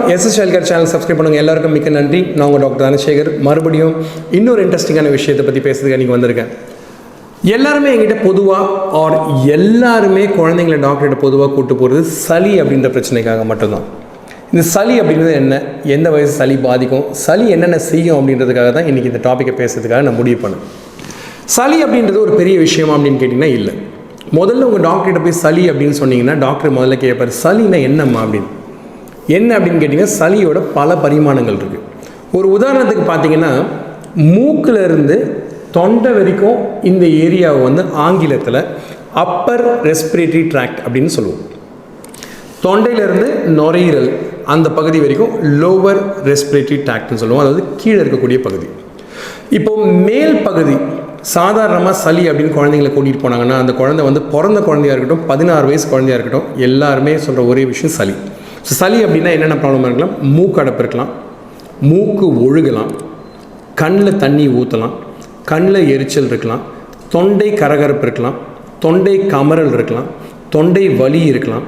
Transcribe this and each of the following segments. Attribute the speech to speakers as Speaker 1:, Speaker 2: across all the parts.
Speaker 1: வணக்கம் SS ஹெல்கர் channel subscribe பண்ணுங்கள் எல்லாருக்கும் மிக்க நன்றி. நான் உங்கள் டாக்டர் தனசேகர். மறுபடியும் இன்னொரு இன்ட்ரெஸ்டிங்கான விஷயத்தை பற்றி பேசுறதுக்கு அன்றைக்கி வந்திருக்கேன். எல்லாருமே எங்கிட்ட பொதுவாக ஆர் எல்லாருமே குழந்தைங்கள டாக்டர்கிட்ட பொதுவாக கூட்டு போகிறது சளி அப்படின்ற பிரச்சனைக்காக மட்டும்தான். இந்த சளி அப்படின்றது என்ன? எந்த வயசு சளி பாதிக்கும்? சளி என்னென்ன செய்யும் அப்படின்றதுக்காக தான் இன்றைக்கி இந்த டாப்பிக்கை பேசுறதுக்காக நான் முடிவு பண்ணேன். சளி அப்படின்றது ஒரு பெரிய விஷயமா அப்படின்னு கேட்டிங்கன்னா இல்லை. முதல்ல உங்கள் டாக்டர்கிட்ட போய் சளி அப்படின்னு சொன்னீங்கன்னா டாக்டர் முதல்ல கேட்பார் சளினா என்னம்மா? அப்படின்னு. என்ன அப்படின்னு கேட்டிங்கன்னா சளியோட பல பரிமாணங்கள் இருக்குது ஒரு உதாரணத்துக்கு பார்த்தீங்கன்னா மூக்கிலிருந்து தொண்டை வரைக்கும் இந்த ஏரியாவை வந்து ஆங்கிலத்தில் அப்பர் ரெஸ்பிரேட்டரி ட்ராக்ட் அப்படின்னு சொல்லுவோம். தொண்டையிலிருந்து நுரையீரல் அந்த பகுதி வரைக்கும் லோவர் ரெஸ்பிரேட்டரி ட்ராக்ட்னு சொல்லுவோம். அதாவது கீழே இருக்கக்கூடிய பகுதி. இப்போ மேல் பகுதி சாதாரணமாக சளி அப்படின்னு குழந்தைங்களை கூட்டிகிட்டு போனாங்கன்னா அந்த குழந்தை வந்து பிறந்த குழந்தையா இருக்கட்டும் பதினாறு வயசு குழந்தையா இருக்கட்டும் எல்லாருமே சொல்கிற ஒரே விஷயம் சளி. ஸோ சளி அப்படின்னா என்னென்ன ப்ராப்ளம் இருக்கலாம்? மூக்கு அடைப்பு இருக்கலாம். மூக்கு ஒழுகலாம். கண்ணில் தண்ணி ஊற்றலாம் கண்ணில் எரிச்சல் இருக்கலாம். தொண்டை கரகரப்பு இருக்கலாம். தொண்டை கமரல் இருக்கலாம். தொண்டை வலி இருக்கலாம்.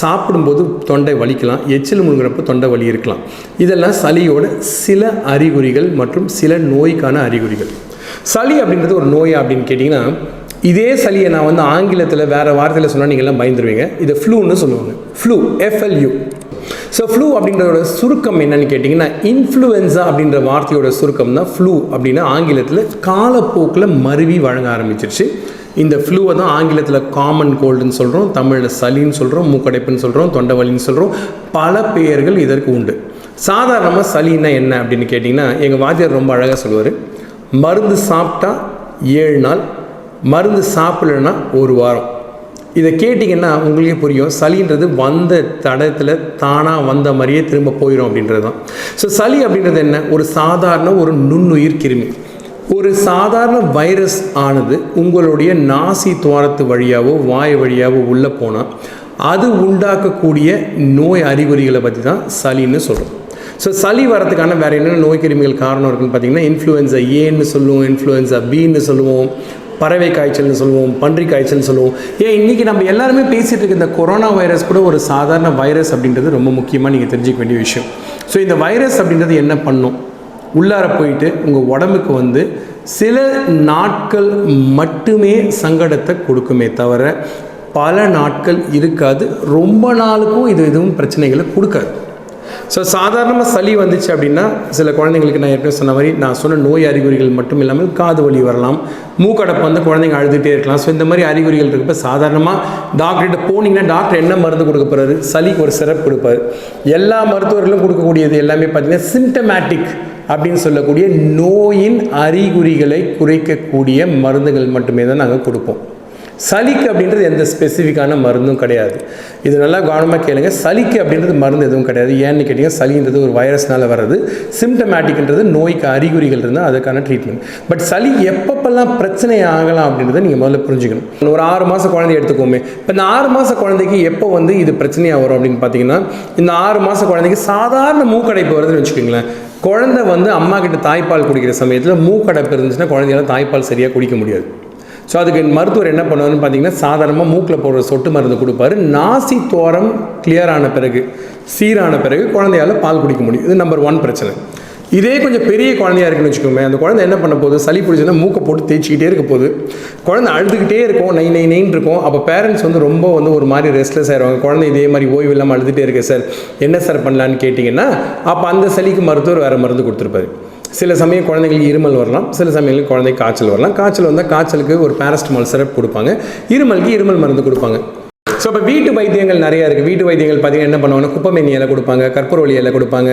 Speaker 1: சாப்பிடும்போது தொண்டை வலிக்கலாம். எச்சில் முழுங்குறப்போ தொண்டை வலி இருக்கலாம். இதெல்லாம் சளியோட சில அறிகுறிகள் மற்றும் சில நோய்க்கான அறிகுறிகள். சளி அப்படின்றது ஒரு நோயா அப்படின்னு கேட்டிங்கன்னா இதே சளியை நான் வந்து ஆங்கிலத்தில் வேறு வார்த்தையில் சொன்னால் நீங்கள்லாம் பயந்துருவீங்க. இதை ஃப்ளூன்னு சொல்லுவாங்க. Flu F L U so flu அப்படின்றதோட சுருக்கம் என்னன்னு கேட்டிங்கன்னா இன்ஃப்ளூயன்ஸா அப்படின்ற வார்த்தையோட சுருக்கம் தான் ஃப்ளூ அப்படின்னா ஆங்கிலத்தில் காலப்போக்கில் மருவி வழங்க ஆரம்பிச்சிருச்சு. இந்த ஃப்ளூவை தான் ஆங்கிலத்தில் காமன் கோல்டுன்னு சொல்கிறோம் தமிழில் சளின்னு சொல்கிறோம் மூக்கடைப்புன்னு சொல்கிறோம் தொண்டை வலின்னு சொல்கிறோம் பல பெயர்கள் இதற்கு உண்டு. சாதாரணமாக சளின்னா என்ன அப்படின்னு கேட்டிங்கன்னா எங்கள் வாத்தியார் ரொம்ப அழகாக சொல்லுவார். மருந்து சாப்பிட்டா ஏழு நாள் மருந்து சாப்பிடலைன்னா ஒரு வாரம். இதை கேட்டிங்கன்னா உங்களுக்கே புரியும். சளின்றது வந்த தடத்தில் தானாக வந்த மாதிரியே திரும்ப போயிடும் அப்படின்றது தான். ஸோ சளி அப்படின்றது என்ன? ஒரு சாதாரண ஒரு நுண்ணுயிர் கிருமி. ஒரு சாதாரண வைரஸ் ஆனது உங்களுடைய நாசி துவாரத்து வழியாகவோ வாய் வழியாகவோ உள்ளே போனால் அது உண்டாக்கக்கூடிய நோய் அறிகுறிகளை பற்றி தான் சளின்னு சொல்கிறோம் ஸோ சளி வரதுக்கான வேறு என்னென்ன நோய் கிருமிகள் காரணம் இருக்குன்னு பார்த்தீங்கன்னா இன்ஃப்ளூயன்ஸா ஏன்னு சொல்லுவோம் இன்ஃப்ளூயன்ஸா பின்னு சொல்லுவோம் பறவை காய்ச்சல்னு சொல்லுவோம் பன்றி காய்ச்சல்னு சொல்லுவோம். ஏன் இன்றைக்கி நம்ம எல்லாருமே பேசிகிட்டு இருக்க இந்த கொரோனா வைரஸ் கூட ஒரு சாதாரண வைரஸ் அப்படின்றது ரொம்ப முக்கியமாக நீங்கள் தெரிஞ்சிக்க வேண்டிய விஷயம். ஸோ இந்த வைரஸ் அப்படின்றது என்ன பண்ணும்? உள்ளார போயிட்டு உங்கள் உடம்புக்கு வந்து சில நாட்கள் மட்டுமே சங்கடத்தை கொடுக்குமே தவிர பல நாட்கள் இருக்காது. ரொம்ப நாளுக்கும் இது எதுவும் பிரச்சனைகளை கொடுக்காது. ஸோ சாதாரணமாக சளி வந்துச்சு அப்படின்னா சில குழந்தைங்களுக்கு நான் ஏற்கனவே சொன்ன மாதிரி நான் சொன்ன நோய் அறிகுறிகள் மட்டும் இல்லாமல் காது வலி வரலாம் மூக்கடப்பு வந்து குழந்தைங்க அழுதுகிட்டே இருக்கலாம். ஸோ இந்த மாதிரி அறிகுறிகள் இருக்கப்போ சாதாரணமாக டாக்டர்கிட்ட போனீங்கன்னா டாக்டர் என்ன மருந்து கொடுக்க போகிறாரு சளிக்கு ஒரு சிறப்பு கொடுப்பாரு. எல்லா மருத்துவர்களும் கொடுக்கக்கூடியது எல்லாமே பார்த்தீங்கன்னா சிம்டமேட்டிக் அப்படின்னு சொல்லக்கூடிய நோயின் அறிகுறிகளை குறைக்கக்கூடிய மருந்துகள் மட்டுமே தான் நாங்கள் கொடுப்போம். சளிக்கு அப்படின்றது எந்த ஸ்பெசிஃபிக்கான மருந்தும் கிடையாது. இது நல்லா கவனமாக கேளுங்க. சளிக்கு அப்படின்றது மருந்து எதுவும் கிடையாது. ஏன்னு கேட்டிங்கன்னா சளின்றது ஒரு வைரஸ்னால வர்றது. சிம்டமேட்டிக்ன்றது நோய்க்கு அறிகுறிகள் இருந்தால் அதுக்கான ட்ரீட்மெண்ட் பட் சளி எப்பப்பெல்லாம் பிரச்சனை ஆகலாம் அப்படின்றத நீங்கள் முதல்ல புரிஞ்சுக்கணும். ஒரு ஆறு மாதம் குழந்தை எடுத்துக்கோமே. இப்போ இந்த ஆறு மாத குழந்தைக்கு எப்போ வந்து இது பிரச்சனையாக வரும் அப்படின்னு பார்த்தீங்கன்னா இந்த ஆறு மாத குழந்தைக்கு சாதாரண மூக்கடைப்பு வருதுன்னு வச்சுக்கோங்களேன். குழந்தை வந்து அம்மா கிட்ட தாய்ப்பால் குடிக்கிற சமயத்தில் மூக்கடைப்பு இருந்துச்சுன்னா குழந்தையெல்லாம் தாய்ப்பால் சரியாக குடிக்க முடியாது. ஸோ அதுக்கு மருத்துவர் என்ன பண்ணுவாருன்னு பார்த்தீங்கன்னா சாதாரணமாக மூக்கில் போடுற சொட்டு மருந்து கொடுப்பாரு. நாசி தோரம் கிளியர் ஆன பிறகு சீரான பிறகு குழந்தையால் பால் குடிக்க முடியும். இது நம்பர் ஒன் பிரச்சனை. இதே கொஞ்சம் பெரிய குழந்தையா இருக்குன்னு வச்சுக்கோங்க அந்த குழந்தை என்ன பண்ண போகுது? சளி பிடிச்சதுன்னா மூக்கை போட்டு தேய்ச்சிக்கிட்டே இருக்க போகுது. குழந்தை அழுதுகிட்டே இருக்கும் நை நை நைன்னு இருக்கும். அப்போ பேரண்ட்ஸ் வந்து ரொம்ப வந்து ஒரு மாதிரி ரெஸ்ட்லெஸ் ஆயிடுவாங்க குழந்தை இதே மாதிரி ஓய்வு இல்லாமல் அழுதுகிட்டே இருக்கு சார் என்ன சார் பண்ணலான்னு கேட்டிங்கன்னா அப்போ அந்த சளிக்கு மருத்துவர் வேறு மருந்து கொடுத்துருப்பாரு. சில சமயம் குழந்தைங்களுக்கு இருமல் வரலாம் சில சமயங்களில் குழந்தைக்கு காய்ச்சல் வரலாம். காய்ச்சல் வந்தால் காய்ச்சலுக்கு ஒரு பேரஸ்டமால் சிரப் கொடுப்பாங்க. இருமலுக்கு இருமல் மருந்து கொடுப்பாங்க. ஸோ இப்போ வீட்டு வைத்தியங்கள் நிறையா இருக்குது வீட்டு வைத்தியங்கள் பார்த்தீங்கன்னா என்ன பண்ணுவாங்கன்னா குப்பமேனி இலை கொடுப்பாங்க கற்பூரவள்ளி இலை கொடுப்பாங்க.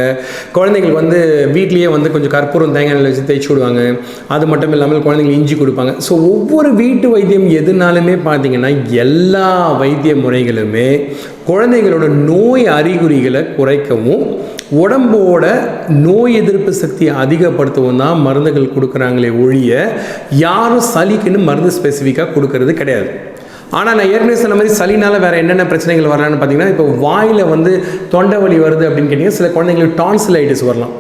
Speaker 1: குழந்தைங்களுக்கு வந்து வீட்லேயே வந்து கொஞ்சம் கற்பூரம் தேங்காய் எண்ணெய் வச்சு தேய்ச்சி விடுவாங்க. அது மட்டும் இல்லாமல் குழந்தைங்களுக்கு இஞ்சி கொடுப்பாங்க. ஸோ ஒவ்வொரு வீட்டு வைத்தியம் எதுனாலுமே பார்த்தீங்கன்னா எல்லா வைத்திய முறைகளுமே குழந்தைங்களோட நோய் அறிகுறிகளை குறைக்கவும் உடம்போட நோய் எதிர்ப்பு சக்தியை அதிகப்படுத்தவும் தான் மருந்துகள் கொடுக்குறாங்களே ஒழிய யாரும் சளிக்குன்னு மருந்து ஸ்பெசிஃபிக்காக கொடுக்கறது கிடையாது. ஆனால் நான் ஏற்கனவே சொன்ன மாதிரி சளினால் வேறு என்னென்ன பிரச்சனைகள் வரலான்னு பார்த்தீங்கன்னா இப்போ வாயில் வந்து தொண்டை வலி வருது அப்படின்னு கேட்டிங்கன்னா சில குழந்தைங்களுக்கு டான்சிலைட்டிஸ் வரலாம்.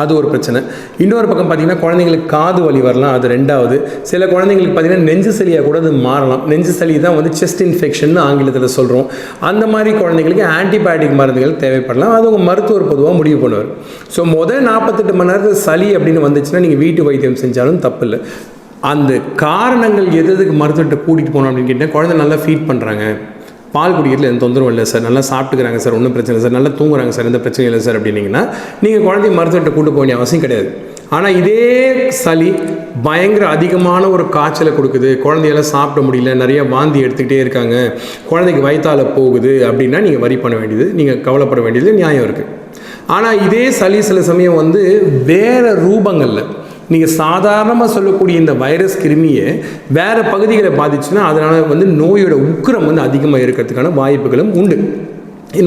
Speaker 1: அது ஒரு பிரச்சனை. இன்னொரு பக்கம் பார்த்தீங்கன்னா குழந்தைங்களுக்கு காது வலி வரலாம் அது ரெண்டாவது. சில குழந்தைங்களுக்கு பார்த்தீங்கன்னா நெஞ்சு சளியாக கூட அது மாறலாம். நெஞ்சு சளி தான் வந்து செஸ்ட் இன்ஃபெக்ஷன் ஆங்கிலத்தில் சொல்கிறோம் அந்த மாதிரி குழந்தைங்களுக்கு ஆன்டிபயோட்டிக் மருந்துகள் தேவைப்படலாம். அது உங்கள் மருத்துவர் பொதுவாக முடிவு பண்ணுவார். ஸோ முதல் நாற்பத்தெட்டு மணி நேரத்தில் சளி அப்படின்னு வந்துச்சுன்னா நீங்கள் வீட்டு வைத்தியம் செஞ்சாலும் தப்பு இல்லை அந்த காரணங்கள் எது எதுக்கு மருத்துவர்கிட்ட கூட்டிகிட்டு போகணும் அப்படின்னு கேட்டால் குழந்தை நல்லா ஃபீட் பண்ணுறாங்க பால் குடிக்கிறதுல எந்த தொந்தரவும் இல்லை சார் நல்லா சாப்பிட்டுக்கிறாங்க சார் ஒன்றும் பிரச்சனை இல்லை சார் நல்லா தூங்குறாங்க சார் எந்த பிரச்சனையும் இல்லை சார் அப்படின்னீங்கன்னா நீங்கள் குழந்தைய மருத்துவர்கிட்ட கூட்டு போக வேண்டிய அவசியம் கிடையாது. ஆனால் இதே சளி பயங்கர அதிகமான ஒரு காய்ச்சலை கொடுக்குது. குழந்தையெல்லாம் சாப்பிட முடியல நிறைய வாந்தி எடுத்துக்கிட்டே இருக்காங்க. குழந்தைக்கு வயிற்றால் போகுது அப்படின்னா நீங்கள் வரி பண்ண வேண்டியது நீங்கள் கவலைப்பட வேண்டியது நியாயம் இருக்குது ஆனால் இதே சளி சில சமயம் வந்து வேறு ரூபங்களில் நீங்கள் சாதாரணமாக சொல்லக்கூடிய இந்த வைரஸ் கிருமியை வேறு பகுதிகளை பாதிச்சுன்னா அதனால் வந்து நோயோட உக்கிரம் வந்து அதிகமாக இருக்கிறதுக்கான வாய்ப்புகளும் உண்டு.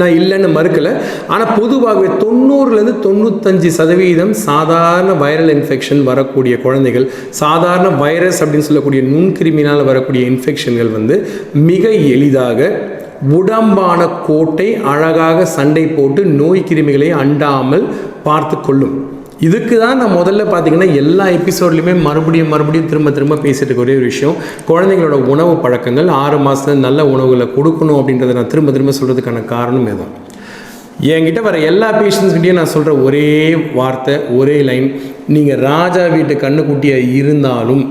Speaker 1: நான் இல்லைன்னு மறுக்கலை. ஆனால் பொதுவாகவே தொண்ணூறுலேருந்து தொண்ணூத்தஞ்சு சதவீதம் சாதாரண வைரல் இன்ஃபெக்ஷன் வரக்கூடிய குழந்தைகள் சாதாரண வைரஸ் அப்படின்னு சொல்லக்கூடிய நுண்கிருமினால் வரக்கூடிய இன்ஃபெக்ஷன்கள் வந்து மிக எளிதாக உடம்பான கோட்டை அழகாக சண்டை போட்டு நோய் கிருமிகளை அண்டாமல் பார்த்து கொள்ளும். இதுக்கு தான் நான் முதல்ல பார்த்தீங்கன்னா எல்லா எபிசோட்லையுமே மறுபடியும் மறுபடியும் திரும்ப திரும்ப பேசிட்டு இருக்க ஒரே ஒரு விஷயம். குழந்தைங்களோட உணவு பழக்கங்கள் ஆறு மாதத்துல நல்ல உணவுகளை கொடுக்கணும் அப்படின்றத நான் திரும்ப திரும்ப சொல்கிறதுக்கான காரணம் இதுதான். என்கிட்ட வர எல்லா பேஷண்ட்ஸ்கிட்டையும் நான் சொல்கிற ஒரே வார்த்தை ஒரே லைன் நீங்கள் ராஜா வீட்டு கண்ணுக்குட்டியாக இருந்தாலும்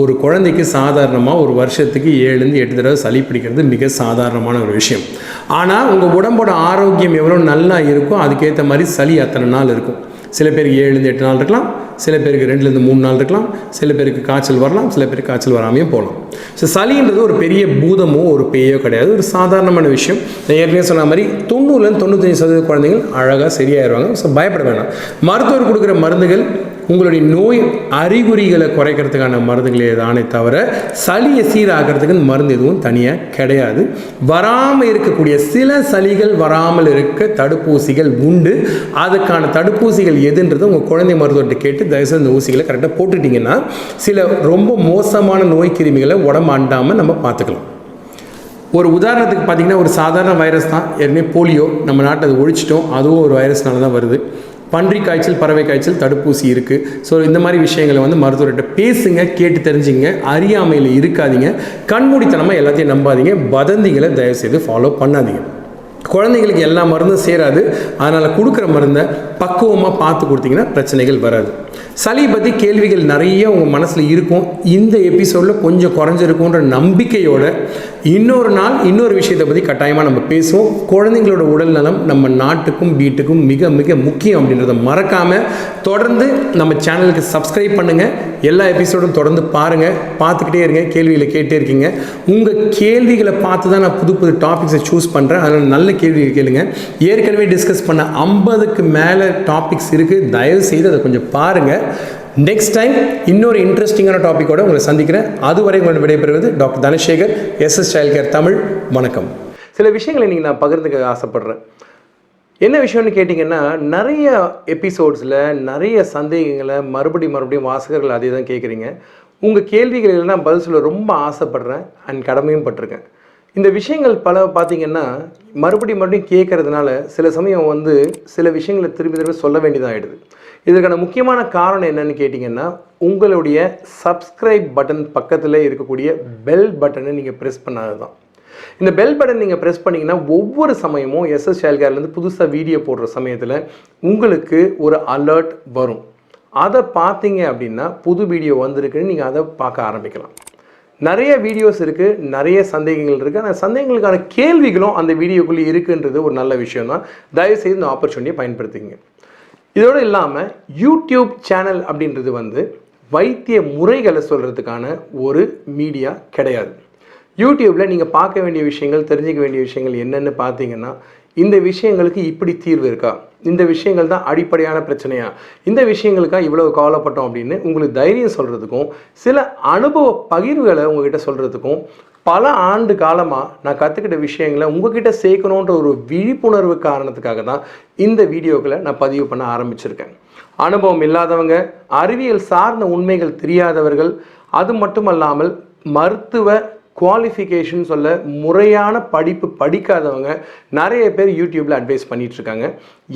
Speaker 1: ஒரு குழந்தைக்கு சாதாரணமாக ஒரு வருஷத்துக்கு ஏழுலேருந்து எட்டு தடவை சளி பிடிக்கிறது மிக சாதாரணமான ஒரு விஷயம். ஆனால் உங்கள் உடம்போட ஆரோக்கியம் எவ்வளோ நல்லா இருக்கோ அதுக்கேற்ற மாதிரி சளி அத்தனை நாள் இருக்கும். சில பேருக்கு ஏழுலேருந்து எட்டு நாள் இருக்கலாம் சில பேருக்கு ரெண்டுலேருந்து மூணு நாள் இருக்கலாம் சில பேருக்கு காய்ச்சல் வரலாம் சில பேருக்கு காய்ச்சல் வராமையும் போகலாம். ஸோ சளின்றது ஒரு பெரிய பூதமோ ஒரு பேயோ கிடையாது. ஒரு சாதாரணமான விஷயம். நான் ஏற்கனவே சொன்ன மாதிரி தொண்ணூறுலேருந்து தொண்ணூத்தஞ்சு சதவீத குழந்தைகள் அழகாக சரியாயிருவாங்க. ஸோ பயப்பட வேணாம். மருத்துவர் கொடுக்குற மருந்துகள் உங்களுடைய நோய் அறிகுறிகளை குறைக்கிறதுக்கான மருந்துகளே தானே தவிர சளியை சீராகிறதுக்கு மருந்து எதுவும் தனியாக கிடையாது. வராமல் இருக்கக்கூடிய சில சளிகள் வராமல் இருக்க தடுப்பூசிகள் உண்டு. அதுக்கான தடுப்பூசிகள் எதுன்றது உங்கள் குழந்தை மருத்துவர்கிட்ட கேட்டு தயவுசெய்து இந்த ஊசிகளை கரெக்டாக போட்டுட்டிங்கன்னா சில ரொம்ப மோசமான நோய் கிருமிகளை உடம்பு அண்டாமல் நம்ம பார்த்துக்கலாம். ஒரு உதாரணத்துக்கு பார்த்தீங்கன்னா ஒரு சாதாரண வைரஸ் தான். ஏற்கனவே போலியோ நம்ம நாட்டை அதை ஒழிச்சிட்டோம். அதுவும் ஒரு வைரஸ்னால தான் வருது. பன்றி காய்ச்சல் பறவை காய்ச்சல் தடுப்பூசி இருக்குது ஸோ இந்த மாதிரி விஷயங்களை வந்து மருத்துவர்கிட்ட பேசுங்க கேட்டு தெரிஞ்சுங்க அறியாமையில் இருக்காதீங்க. கண்மூடித்தனமாக எல்லாத்தையும் நம்பாதீங்க. வதந்திகளை தயவுசெய்து ஃபாலோ பண்ணாதீங்க. குழந்தைங்களுக்கு எல்லா மருந்தும் சேராது. அதனால் கொடுக்குற மருந்தை பக்குவமாக பார்த்து கொடுத்தீங்கன்னா பிரச்சனைகள் வராது. சளி பற்றி கேள்விகள் நிறைய உங்கள் மனசில் இருக்கும். இந்த எபிசோடில் கொஞ்சம் குறைஞ்சிருக்குன்ற நம்பிக்கையோட இன்னொரு நாள் இன்னொரு விஷயத்தை பற்றி கட்டாயமாக நம்ம பேசுவோம். குழந்தைங்களோட உடல் நலம் நம்ம நாட்டுக்கும் வீட்டுக்கும் மிக மிக முக்கியம் அப்படின்றத மறக்காமல் தொடர்ந்து நம்ம சேனலுக்கு சப்ஸ்கிரைப் பண்ணுங்கள் எல்லா எபிசோடும் தொடர்ந்து பாருங்கள் பார்த்துக்கிட்டே இருங்க. கேள்விகளை கேட்டே இருக்கீங்க. உங்கள் கேள்விகளை பார்த்து தான் நான் புது புது டாபிக்ஸை சூஸ் பண்ணுறேன் அதனால் நல்ல கேள்விகள் கேளுங்க. ஏற்கனவே டிஸ்கஸ் பண்ண ஐம்பதுக்கு மேலே டாபிக்ஸ் இருக்குது தயவு செய்து அதை கொஞ்சம் பாருங்கள் நெக்ஸ்ட் டைம் இன்னொரு இன்ட்ரெஸ்டிங்கான டாப்பிக்கோட உங்களை சந்திக்கிறேன். அதுவரை உங்களை விடைபெறுவது doctor Dhanasekar S S child care Tamil. வணக்கம். சில விஷயங்களை நீங்கள் நான் பகிர்ந்துக்க ஆசைப்பட்றேன். என்ன விஷயம்னு கேட்டிங்கன்னா நிறைய எபிசோட்ஸில் நிறைய சந்தேகங்களை மறுபடியும் மறுபடியும் வாசகர்கள் அதே தான் கேட்குறீங்க. உங்கள் கேள்விகள் நான் பதில் சொல்ல ரொம்ப ஆசைப்படுறேன் அண்ட் கடமையும் பட்டிருக்கேன். இந்த விஷயங்கள் பல பார்த்திங்கன்னா மறுபடியும் மறுபடியும் கேட்கறதுனால சில சமயம் வந்து சில விஷயங்களை திரும்பி திரும்பி சொல்ல வேண்டியதாகிடுது இதற்கான முக்கியமான காரணம் என்னன்னு கேட்டிங்கன்னா உங்களுடைய சப்ஸ்கிரைப் பட்டன் பக்கத்தில் இருக்கக்கூடிய பெல் பட்டனை நீங்கள் ப்ரெஸ் பண்ணாது தான் இந்த பெல் பட்டன் நீங்கள் ப்ரெஸ் பண்ணிங்கன்னா ஒவ்வொரு சமயமும் எஸ்எஸ் சேல்கார்லேருந்து புதுசாக வீடியோ போடுற சமயத்தில் உங்களுக்கு ஒரு அலர்ட் வரும். அதை பார்த்தீங்க அப்படின்னா புது வீடியோ வந்திருக்குன்னு நீங்கள் அதை பார்க்க ஆரம்பிக்கலாம். நிறைய வீடியோஸ் இருக்குது நிறைய சந்தேகங்கள் இருக்குது அந்த சந்தேகங்களுக்கான கேள்விகளும் அந்த வீடியோக்குள்ளே இருக்குன்றது ஒரு நல்ல விஷயம் தான் தயவுசெய்து இந்த ஆப்பர்ச்சுனிட்டியை பயன்படுத்திங்க இதோடு இல்லாமல் யூடியூப் சேனல் அப்படின்றது வந்து வைத்திய முறைகளை சொல்கிறதுக்கான ஒரு மீடியா கிடையாது. யூடியூப்பில் நீங்கள் பார்க்க வேண்டிய விஷயங்கள் தெரிஞ்சிக்க வேண்டிய விஷயங்கள் என்னென்னு பார்த்தீங்கன்னா இந்த விஷயங்களுக்கு இப்படி தீர்வு இருக்கா? இந்த விஷயங்கள் தான் அடிப்படையான பிரச்சனையா? இந்த விஷயங்களுக்காக இவ்வளவு கவலைப்பட்டோம் அப்படின்னு உங்களுக்கு தைரியம் சொல்கிறதுக்கும் சில அனுபவ பகிர்வுகளை உங்ககிட்ட சொல்கிறதுக்கும் பல ஆண்டு காலமாக நான் கற்றுக்கிட்ட விஷயங்களை உங்ககிட்ட சேர்க்கணுன்ற ஒரு விழிப்புணர்வு காரணத்துக்காக தான் இந்த வீடியோக்களை நான் பதிவு பண்ண ஆரம்பிச்சிருக்கேன். அனுபவம் இல்லாதவங்க அறிவியல் சார்ந்த உண்மைகள் தெரியாதவர்கள் அது மட்டுமல்லாமல் மருத்துவ குவாலிஃபிகேஷன் சொல்ல முறையான படிப்பு படிக்காதவங்க நிறைய பேர் யூடியூப்பில் அட்வைஸ் பண்ணிகிட்ருக்காங்க இருக்காங்க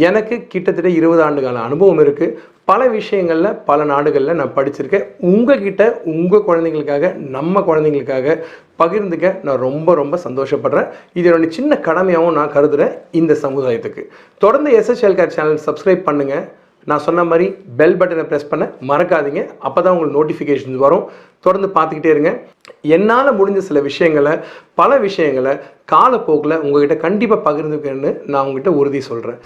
Speaker 1: எனக்கு கிட்டத்தட்ட இருபது ஆண்டு கால அனுபவம் இருக்குது பல விஷயங்களில் பல நாடுகளில் நான் படிச்சிருக்கேன். உங்ககிட்ட உங்கள் குழந்தைங்களுக்காக நம்ம குழந்தைங்களுக்காக பகிர்ந்துக்க நான் ரொம்ப ரொம்ப சந்தோஷப்படுறேன். இது என்னோட சின்ன கடமையாகவும் நான் கருதுகிறேன் இந்த சமுதாயத்துக்கு. தொடர்ந்து எஸ்எஸ்எல் கேர் சேனல் சப்ஸ்கிரைப் பண்ணுங்கள் நான் சொன்ன மாதிரி பெல் பட்டனை ப்ரெஸ் பண்ண மறக்காதீங்க. அப்போ தான் உங்களுக்கு நோட்டிஃபிகேஷன்ஸ் வரும். தொடர்ந்து பார்த்துக்கிட்டே இருங்க. என்னால் முடிஞ்ச சில விஷயங்களை பல விஷயங்களை காலப்போக்கில் உங்ககிட்ட கண்டிப்பாக பகிர்ந்துக்கன்னு நான் உங்ககிட்ட உறுதி சொல்கிறேன்